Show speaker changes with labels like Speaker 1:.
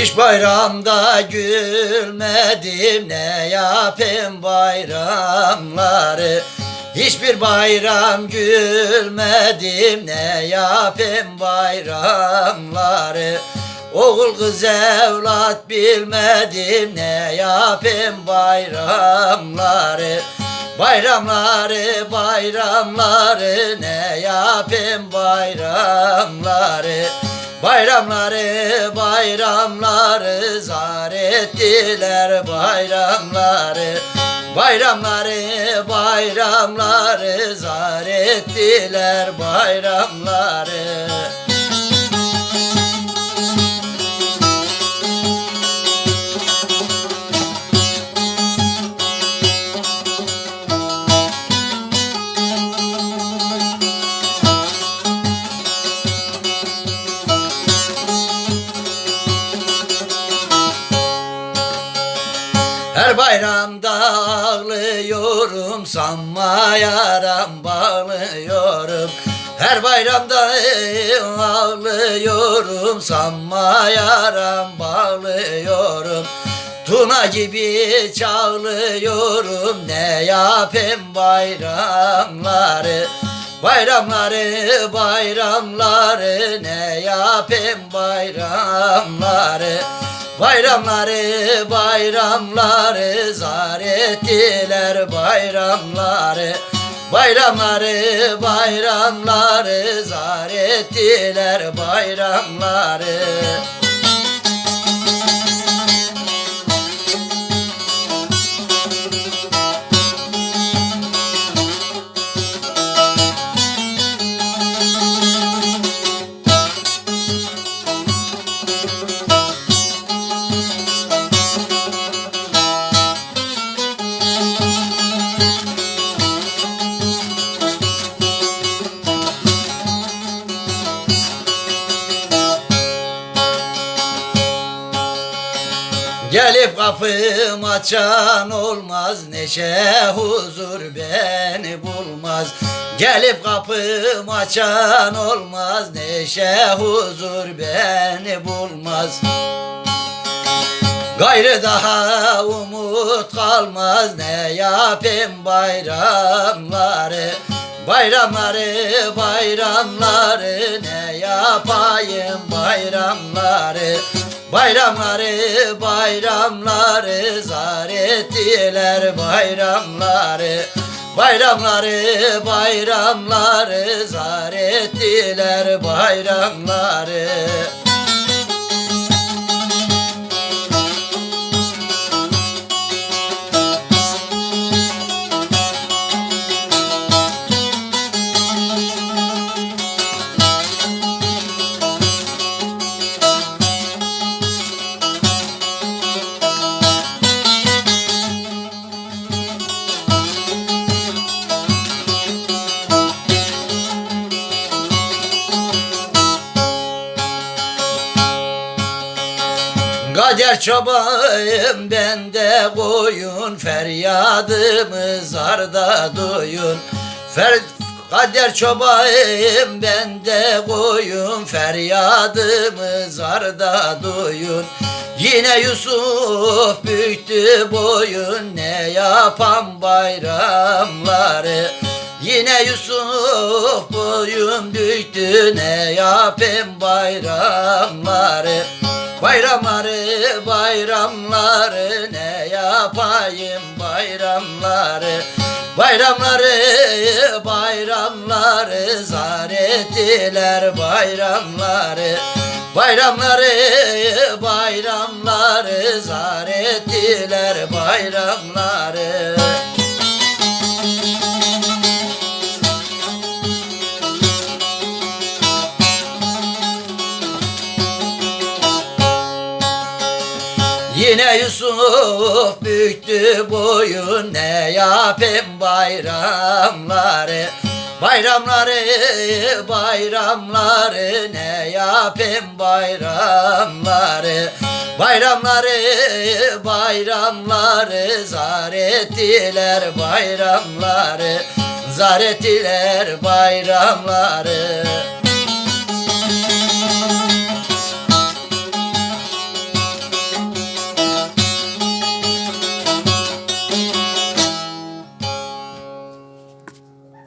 Speaker 1: Hiç bayramda gülmedim ne yapayım bayramları? Hiçbir bayram gülmedim ne yapayım bayramları? Oğul kız evlat bilmedim ne yapayım bayramları? Bayramları bayramları ne yapayım bayramları Bayramları bayramları zar ettiler bayramları. Bayramları bayramları zar ettiler bayramları bayramda ağlıyorum sanma yaram bağlıyorum. Her bayramda ağlıyorum sanma yaram bağlıyorum. Tuna gibi çağlıyorum ne yapayım bayramları? Bayramları bayramları ne yapayım bayramları Bayramları bayramları zar ettiler bayramları. Bayramları bayramları zar ettiler bayramları Gelip kapım açan olmaz Neşe huzur beni bulmaz. Gelip kapım açan olmaz Neşe huzur beni bulmaz. Gayrı daha umut kalmaz ne yapayım bayramları? Bayramları bayramları ne yapayım bayramları Bayramları bayramları zar ettiler bayramları. Bayramları bayramları zar ettiler bayramları Kader çobanım bende koyun Feryadımı zarda duyun Fer Kader çobanım bende koyun Feryadımı zarda duyun Yine Yusuf büktü boyun Ne yapan bayramları? Yine Yusuf boyun büktü Ne yapayım bayramları Bayramları bayramları ne yapayım bayramları? Bayramları bayramları zar ettiler bayramları. Bayramları bayramları zar ettiler bayramları Yine Yusuf büktü boyun ne yapayım bayramları? Bayramları bayramları ne yapayım bayramları? Bayramları bayramları zar ettiler bayramları. Zar ettiler bayramları